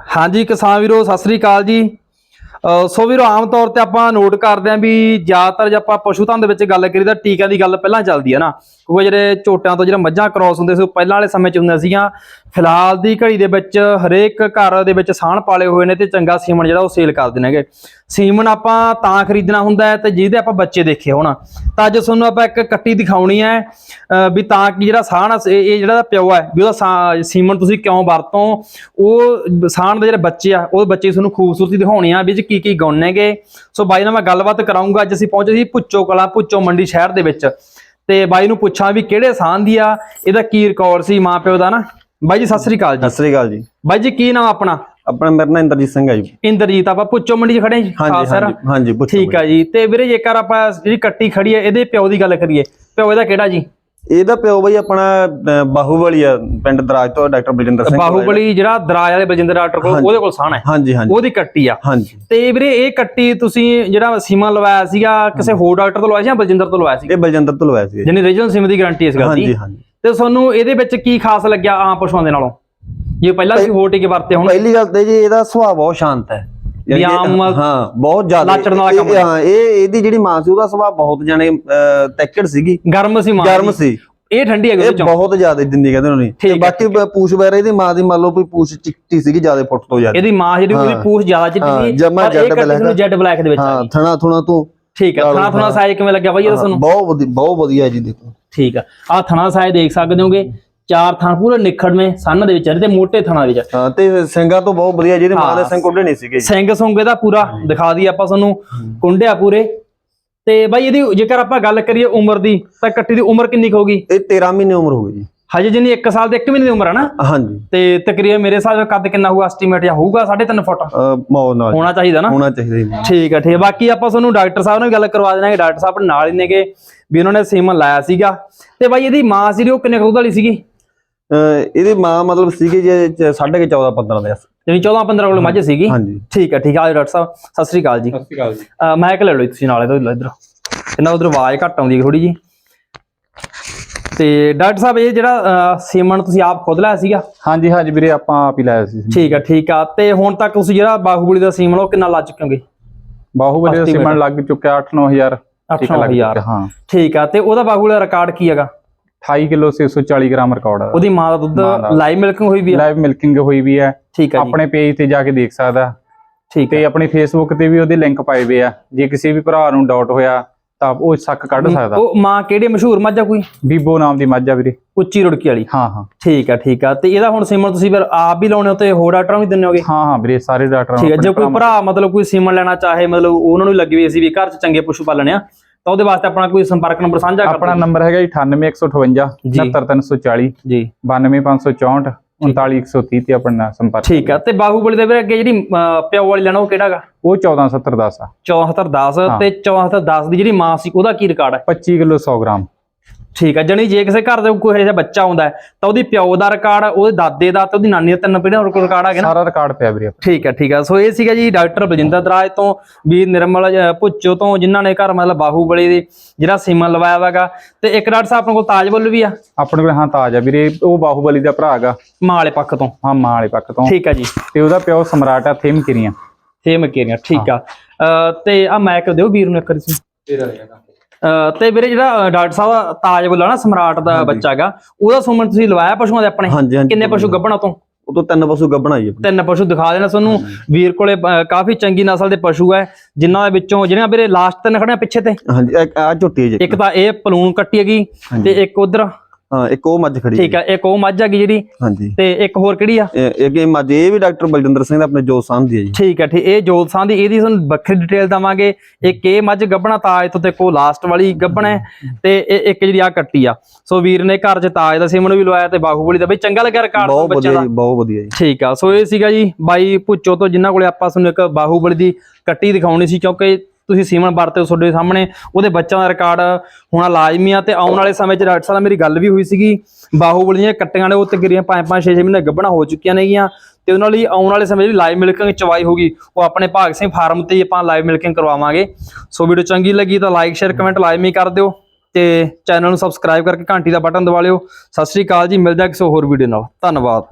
ਹਾਂਜੀ ਕਿਸਾਨ ਵੀਰੋ, ਸਤਿ ਸ੍ਰੀ ਅਕਾਲ ਜੀ। ਅਹ ਸੋ ਵੀਰੋ, ਆਮ ਤੌਰ ਤੇ ਆਪਾਂ ਨੋਟ ਕਰਦੇ ਆਂ ਵੀ ਜ਼ਿਆਦਾਤਰ ਜੇ ਆਪਾਂ ਪਸ਼ੂ ਧਨ ਦੇ ਵਿੱਚ ਗੱਲ ਕਰੀ ਤਾਂ ਟੀਕਿਆਂ ਦੀ ਗੱਲ ਪਹਿਲਾਂ ਚੱਲਦੀ ਹੈ ਨਾ। ਕਿਉਂਕਿ ਜਿਹੜੇ ਝੋਟਿਆਂ ਤੋਂ, ਜਿਹੜਾ ਮੱਝਾਂ ਕ੍ਰਾਸ ਹੁੰਦੇ ਸੀ, ਉਹ ਪਹਿਲਾਂ ਵਾਲੇ ਸਮੇਂ 'ਚ ਹੁੰਦੀਆਂ ਸੀਗੀਆਂ। ਫਿਲਹਾਲ ਦੀ ਘੜੀ ਦੇ ਵਿੱਚ ਹਰੇਕ ਘਰ ਦੇ ਵਿੱਚ ਸਾਣ ਪਾਲੇ ਹੋਏ ਨੇ ਤੇ ਚੰਗਾ ਸੀਮਨ ਜਿਹੜਾ ਉਹ ਸੇਲ ਕਰਦੇ ਨੇਗੇ। ਸੀਮਨ ਆਪਾਂ ਤਾਂ ਖਰੀਦਣਾ ਹੁੰਦਾ ਹੈ ਤੇ ਜਿਹਦੇ ਆਪਾਂ ਬੱਚੇ ਦੇਖੇ ਹੋਣਾ। ਤਾਂ ਅੱਜ ਤੁਹਾਨੂੰ ਆਪਾਂ ਇੱਕ ਕੱਟੀ ਦਿਖਾਉਣੀ ਹੈ ਵੀ ਤਾਂ ਕਿ ਜਿਹੜਾ ਸਾਣ ਆ, ਇਹ ਜਿਹੜਾ ਪਿਓ ਹੈ ਵੀ ਉਹਦਾ ਸਾ- ਸੀਮਨ ਤੁਸੀਂ ਕਿਉਂ ਵਰਤੋਂ? ਉਹ ਸਾਣ ਦੇ ਜਿਹੜੇ ਬੱਚੇ ਆ ਉਹ ਬੱਚੇ ਤੁਹਾਨੂੰ ਖੂਬਸੂਰਤੀ ਦਿਖਾਉਣੀ ਆ ਵੀ ਇਹ ਕੀ ਕੀ ਗੁਣ ਨੇਗੇ। ਸੋ ਬਾਈ ਨਾਲ ਮੈਂ ਗੱਲਬਾਤ ਕਰਾਉਂਗਾ ਅੱਜ ਅਸੀਂ ਪਹੁੰਚੇ ਸੀ ਪੁੱਚੋ ਕਲਾ ਪੁੱਚੋ ਮੰਡੀ ਸ਼ਹਿਰ ਦੇ ਵਿੱਚ। ਤੇ ਬਾਈ ਨੂੰ ਪੁੱਛਾਂ ਵੀ ਕਿਹੜੇ ਸਾਣ ਦੀ ਆ ਇਹਦਾ ਕੀ ਰਿਕਾਰਡ ਸੀ ਮਾਂ ਪਿਓ ਦਾ ਨਾ? ਬਾਈ ਜੀ ਸਤਿ ਸ੍ਰੀ ਅਕਾਲ ਜੀ। ਸਤਿ ਸ੍ਰੀ ਅਕਾਲ ਜੀ। ਬਾਈ ਜੀ ਕੀ ਨਾਮ ਆਪਣਾ? ਆਪਣਾ ਮੇਰਾ ਨਾਮ ਇੰਦਰਜੀਤ ਸਿੰਘ ਹੈ ਜੀ। ਇੰਦਰਜੀਤ ਆਪਾਂ ਪੁੱਚੋ ਮੰਡੀ 'ਚ ਖੜੇ ਹਾਂ ਜੀ ਖਾਸ ਸਰ। ਹਾਂਜੀ ਪੁੱਛੋ ਠੀਕ ਆ ਜੀ। ਤੇ ਵੀਰੇ ਜੇਕਰ ਆਪਾਂ ਜਿਹੜੀ ਕੱਟੀ ਖੜੀ ਹੈ ਇਹਦੇ ਪਿਓ ਦੀ ਗੱਲ ਕਰੀਏ ਪਿਓ ਇਹਦਾ ਕਿਹੜਾ ਜੀ? ਇਹਦਾ ਪਿਓ ਬਈ ਆਪਣਾ ਬਾਹੂਬਲੀ ਆ ਪਿੰਡ ਦਰਾਜ ਤੋਂ ਡਾਕਟਰ ਬਲਜਿੰਦਰ ਸਿੰਘ ਹੈ। ਬਾਹੂਬਲੀ ਜਿਹੜਾ ਦਰਾਜ ਵਾਲੇ ਬਲਜਿੰਦਰ ਡਾਕਟਰ ਕੋਲ। ਉਹਦੇ ਕੋਲ ਸਾਣ ਹੈ। ਹਾਂਜੀ ਹਾਂਜੀ। ਉਹਦੀ ਕੱਟੀ ਆ। ਹਾਂਜੀ। ਤੇ ਵੀਰੇ ਇਹ ਕੱਟੀ ਤੁਸੀਂ ਜਿਹੜਾ ਸੀਮਾ ਲਵਾਇਆ ਸੀਗਾ ਕਿਸੇ ਹੋਰ ਡਾਕਟਰ ਤੋਂ ਲਵਾਇਆ ਸੀ ਜਾਂ ਬਲਜਿੰਦਰ ਤੋਂ ਲਵਾਇਆ ਸੀ? ਇਹ ਬਲਜਿੰਦਰ ਤੋਂ ਲਵਾਇਆ ਸੀ। ਜਿਹਨੇ ਰੀਜਨਲ ਸਿਮ ਦੀ ਗਾਰੰਟੀ ਇਸ ਗੱਲ ਦੀ। ਹਾਂਜੀ ਹਾਂਜੀ। ਤੇ ਤੁਹਾਨੂੰ ਇਹਦੇ ਵਿੱਚ ਕੀ ਖਾਸ ਲੱਗਿਆ ਆਮ ਪਸ਼ੂਆਂ ਦੇ ਨਾਲੋਂ? ਜੇ ਪਹਿਲਾਂ ਸੀ ਹੋਰ ਟੀਕੇ ਵਰਤੇ ਹੁਣ। ਪਹਿਲੀ ਗੱਲ ਤੇ ਜੀ ਇਹਦਾ ਸੁਭਾਅ ਬਹੁਤ ਸ਼ਾਂਤ ਹੈ। ਆਮ- ਹਾਂ ਬਹੁਤ ਜ਼ਿਆਦਾ। ਲਾਚੜਨ ਵਾਲਾ ਕੰਮ ਹਾਂ। ਇਹ ਇਹਦੀ ਜਿਹੜੀ ਮਾਂ ਸੀ ਉਹਦਾ ਸੁਭਾਅ ਬਹੁਤ ਜਾਣੇ ਤੈਕੜ ਸੀਗੀ। ਗਰਮ ਸੀ ਮਾਂ ਗਰਮ ਦੀ। ਸੀ। ਇਹ ਠੰਡੀ ਹੈ ਇਹ ਬਹੁਤ ਜ਼ਿਆਦਾ ਦਿੰਦੀ ਕਹਿੰਦੇ ਉਹਨੇ। ਤੇ ਬਾਕੀ ਪੂਛ ਵਗੈਰਾ ਇਹਦੀ ਮਾਂ ਦੀ ਮੰਨ ਲਓ ਵੀ ਪੂਛ ਚਿੱਟੀ ਸੀਗੀ ਜ਼ਿਆਦਾ ਫੁੱਟ ਤੋਂ ਜ਼ਿਆਦਾ। ਇਹਦੀ ਮਾਂ ਜਿਹੜੀ ਉਹਦੀ। ਪੂਛ ਜ਼ਿਆਦਾ ਚਿੱਟੀ ਸੀ ਜਮਾਂ ਪਰ ਇਹ ਕੱਟੀ ਬਲੈਕ ਨੂੰ ਜੈਡ ਬਲੈਕ ਦੇ ਵਿੱਚ ਆ ਹਾਂ ਥਣਾ ਥੁਣਾ ਤੋਂ ਠੀਕ ਹੈ ਥਣਾ ਥਣਾ। ਸਾਈਜ਼ ਕਿਵੇਂ ਲੱਗਿਆ ਬਾਈ ਇਹ ਤੁਹਾਨੂੰ? ਬਹੁਤ ਵਧੀਆ ਬਹੁਤ ਵਧੀਆ ਜੀ ਦੇਖੋ। ਠੀਕ ਆ। ਆ ਥਣਾ ਸਾਈਜ਼ ਦੇਖ ਸਕਦੇ ਹੋਗੇ ਚਾਰ ਥਣ ਪੂਰੇ ਨਿਖੜਵੇਂ ਸੰਨ ਦੇ ਵਿੱਚ ਆ ਤੇ ਮੋਟੇ ਥਣਾ ਦੇ ਵਿੱਚ ਹਾਂ ਤੇ ਸਿੰਘਾਂ ਤੋਂ ਬਹੁਤ ਵਧੀਆ ਜਿਹਦੇ ਮਾਂ ਦੇ। ਸਿੰਘ ਕੋਡੇ ਨਹੀਂ ਸੀਗੇ। ਸਿੰਘ ਸੁੰਗੇ ਦਾ ਪੂਰਾ ਦਿਖਾ ਦਈਏ ਆਪਾਂ ਤੁਹਾਨੂੰ ਕੁੰਡਿਆ ਪੂਰੇ। ਤੇ ਬਾਈ ਇਹਦੀ ਜੇਕਰ ਆਪਾਂ ਗੱਲ ਕਰੀਏ ਉਮਰ ਦੀ ਤਾਂ ਕੱਟੀ ਦੀ ਉਮਰ ਕਿੰਨੀ ਕੁ ਹੋਗੀ ਇਹ 13 ਮਹੀਨੇ ਉਮਰ ਹੋ ਗਈ ਜੀ। ਹਜੇ ਜਿੰਨੀ 1 ਸਾਲ ਦੇ 1 ਮਹੀਨੇ ਦੀ ਉਮਰ ਹੈ ਨਾ ਹਾਂਜੀ। ਤੇ ਤਕਰੀਬਨ ਮੇਰੇ ਹਿਸਾਬ ਨਾਲ ਕੱਦ ਕਿੰਨਾ ਹੋਊਗਾ ਐਸਟੀਮੇਟ ਜਾਂ ਹੋਊਗਾ 3.5 ਫੁੱਟ? ਮੌਤ ਨਾਲ। ਹੋਣਾ ਚਾਹੀਦਾ ਨਾ? ਹੋਣਾ ਚਾਹੀਦਾ ਜੀ। ਠੀਕ ਹੈ ਠੀਕ ਹੈ ਬਾਕੀ ਆਪਾਂ ਤੁਹਾਨੂੰ ਡਾਕਟਰ ਸਾਹਿਬ ਨਾਲ ਵੀ ਗੱਲ ਕਰਵਾ ਦੇਣਾਗੇ। ਡਾਕਟਰ ਸਾਹਿਬ ਨਾਲ ਹੀ ਨੇਗੇ ਵੀ ਉਹਨਾਂ ਨੇ ਸੀਮਨ ਲਾਇਆ ਸੀਗਾ। ਤੇ ਬਾਈ ਇਹਦੀ ਮਾਂ ਸੀ ਉਹ ਕਿੰਨੇ ਕੁ ਦੁੱਧ ਵਾਲੀ ਸੀਗੀ? ਇਹਦੀ ਮਾਂ ਮਤਲਬ ਸੀਗੀ ਜੇ 14.5 14 15 ਦੇ ਜਿਹੜੀ 14 15 ਕੋਲ ਮੱਝ ਸੀਗੀ? ਹਾਂਜੀ। ਠੀਕ ਹੈ ਠੀਕ ਹੈ ਆਜੋ ਡਾਕਟਰ ਸਾਹਿਬ ਸਤਿ ਸ੍ਰੀ ਅਕਾਲ ਜੀ। ਸਤਿ ਸ਼੍ਰੀ ਅਕਾਲ ਜੀ। ਮੈਂ ਕਿ ਲੈ ਲਓ ਤੁਸੀਂ ਨਾਲੇ ਤੋਂ ਇਧਰ। ਇਹਨਾਂ ਉਧਰ ਆਵਾਜ਼ ਘੱਟ ਆਉਂਦੀ ਹੈ ਥੋੜੀ ਜੀ ਤੇ ਡਾਕਟਰ ਸਾਹਿਬ ਇਹ ਜਿਹੜਾ ਸੀਮਨ ਤੁਸੀਂ ਆਪ ਖੁਦ ਲਾਇਆ ਸੀਗਾ? ਹਾਂਜੀ ਹਾਂਜੀ ਵੀਰੇ ਆਪਾਂ ਆਪ ਹੀ ਲਾਇਆ ਸੀ ਠੀਕ ਹੈ ਠੀਕ ਆ। ਤੇ ਹੁਣ ਤੱਕ ਤੁਸੀਂ ਜਿਹੜਾ ਬਾਹੂਬਲੀ ਦਾ ਸੀਮਨ ਉਹ ਕਿੰਨਾ ਲਾ ਚੁੱਕੇ ਬਾਹੂਬਲੀ ਦਾ। ਸਿਮਣ ਲੱਗ ਚੁੱਕਿਆ 8-9000 8-9000 ਹਾਂ। ਠੀਕ ਆ ਤੇ ਉਹਦਾ ਬਾਹੂਬਲੀ ਦਾ ਰਿਕਾਰਡ ਕੀ ਹੈਗਾ? 28 ਕਿਲੋ 640 ਗ੍ਰਾਮ ਰਿਕਾਰਡ ਹੈ ਉਹਦੀ ਮਾਂ ਦਾ ਦੁੱਧ। ਲਾਈਵ ਮਿਲਕਿੰਗ ਹੋਈ ਵੀ ਆ? ਲਾਈਵ ਮਿਲਕਿੰਗ ਹੋਈ ਵੀ ਹੈ ਠੀਕ ਆ ਜੀ। ਆਪਣੇ ਪੇਜ ਤੇ ਜਾ ਕੇ ਦੇਖ ਸਕਦਾ। ਠੀਕ ਤੇ ਆਪਣੇ ਫੇਸਬੁੱਕ ਤੇ ਵੀ ਉਹਦੇ ਲਿੰਕ ਪਾਏ ਹੋਏ ਆ। ਜੇ ਕਿਸੇ ਵੀ ਭਰਾ ਨੂੰ ਡਾਊਟ ਹੋਇਆ ਤਾਂ ਉਹ ਸ਼ੱਕ ਕੱਢ ਸਕਦਾ। ਉਹ ਮਾਂ ਕਿਹੜੀ ਮਸ਼ਹੂਰ ਮੱਝ ਆ ਕੋਈ? ਬੀਬੋ ਨਾਮ ਦੀ ਮੱਝ ਆ ਵੀਰੇ। ਉੱਚੀ ਰੁੜਕੀ ਵਾਲੀ। ਹਾਂ ਹਾਂ। ਠੀਕ ਆ ਠੀਕ ਆ। ਤੇ ਇਹਦਾ ਹੁਣ ਸੀਮਨ ਤੁਸੀਂ ਫਿਰ ਆਪ ਵੀ ਲਾਉਣੇ ਹੋ ਤੇ ਹੋਰ ਡਾਕਟਰਾਂ ਨੂੰ ਵੀ ਦਿੰਦੇ ਹੋਗੇ? ਹਾਂ ਹਾਂ ਵੀਰੇ ਸਾਰੇ ਡਾਕਟਰਾਂ ਠੀਕ ਆਪਣੇ ਜੇ ਕੋਈ ਭਰਾ ਮਤਲਬ ਕੋਈ ਸੀਮਨ ਲੈਣਾ ਚਾਹੇ ਮਤਲਬ ਉਹਨਾਂ ਨੂੰ ਲੱਗੇ ਵੀ ਅਸੀਂ ਵੀ ਘਰ 'ਚ ਚੰਗੇ ਪਸ਼ੂ ਪਾਲਣੇ ਆ ਤਾਂ ਉਹਦੇ ਵਾਸਤੇ ਆਪਣਾ ਕੋਈ ਸੰਪਰਕ ਨੰਬਰ ਸਾਂਝਾ ਕਰ ਆਪਣਾ। ਨੰਬਰ ਹੈਗਾ ਜੀ 98158 ਜੀ। 79340 ਜੀ। 92564 39530 ਤੇ ਆਪਣਾ ਸੰਪਰਕ ਠੀਕ ਆ ਤੇ ਬਾਹੂਬਲੀ ਦੇ ਵੀਰੇ ਅੱਗੇ ਜਿਹੜੀ ਪਿਓ ਵਾਲੀ ਲੈਣਾ ਉਹ ਕਿਹੜਾਗਾ ਉਹ 147010 ਆ 7410 ਹਾਂ। ਤੇ 7410 ਦੀ ਜਿਹੜੀ ਮਾਂ ਸੀ ਉਹਦਾ ਕੀ ਰਿਕਾਰਡ ਹੈ 25 ਕਿਲੋ 100 ਗ੍ਰਾਮ ਠੀਕ ਆ ਜਣੀ ਜੇ ਕਿਸੇ ਘਰ ਦੇ ਕੋਈ ਜਿਹਾ ਬੱਚਾ ਆਉਂਦਾ ਹੈ, ਤਾਂ ਉਹਦੀ ਪਿਓ ਦਾ ਰਿਕਾਰਡ ਉਹਦੇ ਦਾਦੇ ਦਾ ਤੇ ਉਹਦੀ ਨਾਨੀ ਦਾ ਤਿੰਨ ਪੀੜ੍ਹੀਆਂ ਦਾ ਰਿਕਾਰਡ ਆ ਗਿਆ ਨਾ। ਸਾਰਾ ਰਿਕਾਰਡ ਪਿਆ ਵੀਰੇ ਠੀਕ ਹੈ ਠੀਕ ਹੈ ਸੋ ਇਹ ਸੀਗਾ ਜੀ ਡਾਕਟਰ ਬਲਜਿੰਦਰ ਦਰਾਜ ਤੋਂ ਵੀਰ ਨਿਰਮਲ ਭੁੱਚੋ ਤੋਂ ਜਿਨ੍ਹਾਂ ਨੇ ਘਰ ਮਤਲਬ ਬਾਹੂਬਲੀ ਦੇ ਜਿਹੜਾ ਸੀਮਨ ਲਵਾਇਆ ਵਾਗਾ ਤੇ ਇੱਕ ਡਾਕਟਰ ਸਾਹਿਬ ਆਪਣੇ ਕੋਲ ਤਾਜਬੁੱਲ ਵੀ ਆ? ਆਪਣੇ ਕੋਲ ਹਾਂ ਤਾਜ ਆ ਵੀਰੇ। ਉਹ ਬਾਹੂਬਲੀ ਦਾ ਭਰਾ ਹੈਗਾ ਮਾਂ ਵਾਲੇ ਪੱਖ ਤੋਂ। ਹਾਂ ਮਾਂ ਵਾਲੇ ਪੱਖ ਤੋਂ। ਠੀਕ ਆ ਜੀ। ਤੇ ਉਹਦਾ ਪਿਓ ਸਮਰਾਟ ਆ ਥੇਮ ਕਿਰੀਆਂ ਤੇ ਮਕੇਰੀਆਂ ਠੀਕ ਆ। ਤੇ ਆ ਮੈਕ ਦਿਓ ਵੀਰ ਨੂੰ ਇੱਕ ਵਾਰੀ। ਤੁਸੀਂ ਅਹ, ਤੇ ਵੀਰੇ ਜਿਹੜਾ ਡਾਕਟਰ ਸਾਹਿਬ ਤਾਜਬੁੱਲ ਆ ਨਾ ਸਮਰਾਟ ਦਾ ਬੱਚਾ ਹੈਗਾ ਉਹਦਾ ਸੁਮਨ ਤੁਸੀਂ ਲਵਾਇਆ ਪਸ਼ੂਆਂ ਦੇ ਆਪਣੇ? ਕਿੰਨੇ ਪਸ਼ੂ ਗੱਭਣਾ ਤੋਂ ਉਹ ਤੋਂ ਤਿੰਨ ਪਸ਼ੂ ਗੱਭਣਾ ਜੀ। ਤਿੰਨ ਪਸ਼ੂ ਦਿਖਾ ਦੇਣਾ ਤੁਹਾਨੂੰ। ਵੀਰ ਕੋਲੇ ਕਾਫੀ ਚੰਗੀ ਨਸਲ ਦੇ ਪਸ਼ੂ ਹੈ ਜਿਨ੍ਹਾਂ ਦੇ ਵਿੱਚੋਂ ਜਿਹੜੀਆਂ ਵੀਰੇ ਲਾਸਟ ਤਿੰਨ ਖੜੇ ਆ ਪਿੱਛੇ ਤੇ। ਹਾਂਜੀ ਆ ਝੋਟੀ ਜੀ ਇੱਕ। ਤਾਂ ਇਹ ਪਲੂਣ ਕੱਟੀ ਹੈਗੀ ਤੇ ਇੱਕ ਉਧਰ ਹਾਂ ਇੱਕ ਉਹ ਮੱਝ ਖੜੀ ਠੀਕ ਆ ਇੱਕ ਉਹ ਮੱਝ ਹੈਗੀ ਜਿਹੜੀ ਹਾਂਜੀ। ਤੇ ਇੱਕ ਹੋਰ ਕਿਹੜੀ ਆ? ਇਹ ਇੱਕ ਇਹ ਮੱਝ ਇਹ ਵੀ ਡਾਕਟਰ ਬਲਜਿੰਦਰ ਸਿੰਘ ਦਾ ਆਪਣੇ ਜੋ ਸਾਹਮਣੇ ਹੈ ਜੀ। ਠੀਕ ਹੈ ਠੀਕ ਇਹ ਜੋਤ ਸਾਂ ਦੀ ਇਹਦੀ ਤੁਹਾਨੂੰ ਵੱਖਰੀ ਡਿਟੇਲ ਦਵਾਂਗੇ। ਇੱਕ ਇਹ ਮੱਝ ਗੱਬਣਾ ਤਾਜ ਤੋਂ ਤੇ ਕੋ ਲਾਸਟ ਵਾਲੀ ਗੱਬਣਾ ਹੈ ਤੇ ਇਹ ਇੱਕ ਜਿਹੜੀ ਆ ਕੱਟੀ ਆ। ਸੋ ਵੀਰ ਨੇ ਘਰ 'ਚ ਤਾਜ ਦਾ ਸਿਮਨ ਵੀ ਲਵਾਇਆ ਤੇ ਬਾਹੂਬਲੀ ਦਾ। ਬਈ ਚੰਗਾ ਲੱਗਿਆ ਰਿਕਾਰਡ ਬਹੁਤ ਬੱਚਿਆਂ ਵਧੀਆ ਦਾ। ਜੀ ਬਹੁਤ ਵਧੀਆ ਜੀ। ਠੀਕ ਆ ਸੋ ਇਹ ਸੀਗਾ ਜੀ ਬਾਈ ਭੁੱਚੋ ਤੋਂ ਜਿਨ੍ਹਾਂ ਕੋਲੇ ਆਪਾਂ ਤੁਹਾਨੂੰ ਇੱਕ ਬਾਹੂਬਲੀ ਦੀ ਕੱਟੀ ਦਿਖਾਉਣੀ ਸੀ ਕਿਉਂਕਿ ਤੁਸੀਂ ਸੀਮਨ ਵਰਤੇ ਤੁਹਾਡੇ ਸਾਹਮਣੇ, ਉਹਦੇ ਬੱਚਿਆਂ ਦਾ ਰਿਕਾਰਡ ਹੋਣਾ ਲਾਜ਼ਮੀ ਆ ਤੇ ਆਉਣ ਵਾਲੇ ਸਮੇਂ 'ਚ ਡਾਕਟਰ ਸਾਹਿਬ ਮੇਰੀ ਗੱਲ ਵੀ ਹੋਈ ਸੀਗੀ। ਬਾਹੂਬਲੀ ਦੀਆਂ ਕੱਟੀਆਂ ਨੇ, ਉਹ ਤਕਰੀਬਨ 5-5 6-6 ਮਹੀਨੇ ਗੱਭਣਾ ਹੋ ਚੁੱਕੀਆਂ ਨੇਗੀਆਂ ਤੇ ਉਹਨਾਂ ਲਈ ਆਉਣ ਵਾਲੇ ਸਮੇਂ 'ਚ ਲਾਈਵ ਮਿਲਕਿੰਗ ਚਵਾਈ ਹੋਗੀ ਉਹ ਆਪਣੇ ਭਾਗ ਸਿੰਘ ਫਾਰਮ ਤੇ ਹੀ ਆਪਾਂ ਲਾਈਵ ਮਿਲਕਿੰਗ ਕਰਵਾਵਾਂਗੇ। ਸੋ ਵੀਡੀਓ ਚੰਗੀ ਲੱਗੀ ਤਾਂ ਲਾਈਕ ਸ਼ੇਅਰ ਕਮੈਂਟ ਲਾਜ਼ਮੀ ਕਰ ਦਿਓ ਤੇ ਚੈਨਲ ਨੂੰ ਸਬਸਕ੍ਰਾਈਬ ਕਰਕੇ ਘੰਟੀ ਦਾ ਬਟਨ ਦਬਾ ਲਿਓ। ਸਤਿ ਸ੍ਰੀ ਅਕਾਲ ਜੀ, ਮਿਲਦਾ ਕਿਸੇ ਹੋਰ ਵੀਡੀਓ ਨਾਲ। ਧੰਨਵਾਦ।